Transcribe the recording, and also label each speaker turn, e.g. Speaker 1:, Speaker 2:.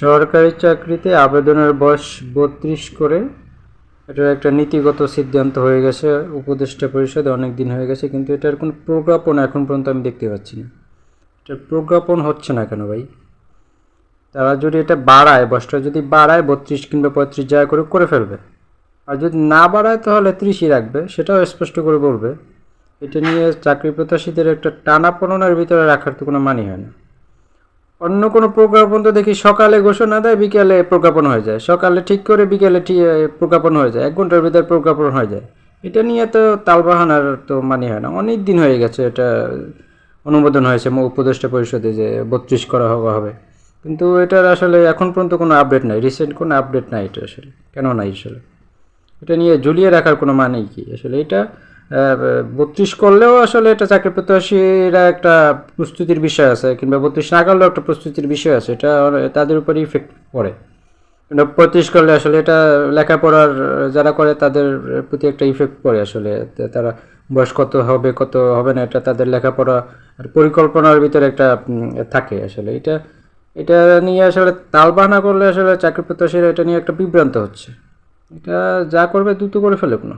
Speaker 1: সরকারি চাকরিতে আবেদনের বয়স বত্রিশ করে। এটা একটা নীতিগত সিদ্ধান্ত হয়ে গেছে। উপদেষ্টা পরিষদে অনেক দিন হয়ে গেছে, কিন্তু এটার কোনো প্রজ্ঞাপন এখন পর্যন্ত আমি দেখতে পাচ্ছি না। এটার প্রজ্ঞাপন হচ্ছে না কেন ভাই? তারা যদি এটা বাড়ায়, বয়সটা যদি বাড়ায়, বত্রিশ কিংবা পঁয়ত্রিশ জায়গা করে করে ফেলবে। আর যদি না বাড়ায়, তাহলে ত্রিশই রাখবে। সেটাও স্পষ্ট করে বলবে। এটা নিয়ে চাকরি প্রত্যাশীদের একটা টানা পড়নার ভিতরে রাখার তো কোনো মানি হয় না। অন্য কোনো প্রজ্ঞাপন তো দেখি সকালে ঘোষণা দেয়, বিকেলে প্রজ্ঞাপন হয়ে যায়। সকালে ঠিক করে বিকেলে প্রজ্ঞাপন হয়ে যায়। এক ঘণ্টার ভিতরে প্রজ্ঞাপন হয়ে যায়। এটা নিয়ে তো তালবাহানার তো মানি হয় না। অনেক দিন হয়ে গেছে এটা অনুমোদন হয়েছে উপদেষ্টা পরিষদে যে বত্রিশ করা হবে। কিন্তু এটার আসলে এখন পর্যন্ত কোনো আপডেট নাই। রিসেন্ট কোনো আপডেট নাই এটা আসলে। কেন নাই আসলে? এটা নিয়ে ঝুলিয়ে রাখার কোনো মানেই কি? আসলে এটা বত্রিশ করলেও আসলে এটা চাকরি প্রত্যাশীরা একটা প্রস্তুতির বিষয় আছে, কিংবা বত্রিশ না করলেও একটা প্রস্তুতির বিষয় আছে, এটা তাদের উপরে ইফেক্ট পড়ে। পঁয়ত্রিশ করলে আসলে এটা লেখাপড়ার, যারা করে তাদের প্রতি একটা ইফেক্ট পড়ে আসলে তারা বয়স কত হবে কত হবে না, এটা তাদের লেখাপড়া পরিকল্পনার ভিতরে একটা থাকে আসলে। এটা এটা নিয়ে আসলে তালবাহানা করলে আসলে চাকরি প্রত্যাশীরা এটা নিয়ে একটা বিভ্রান্ত হচ্ছে। এটা যা করবে দ্রুত করে ফেলুক না।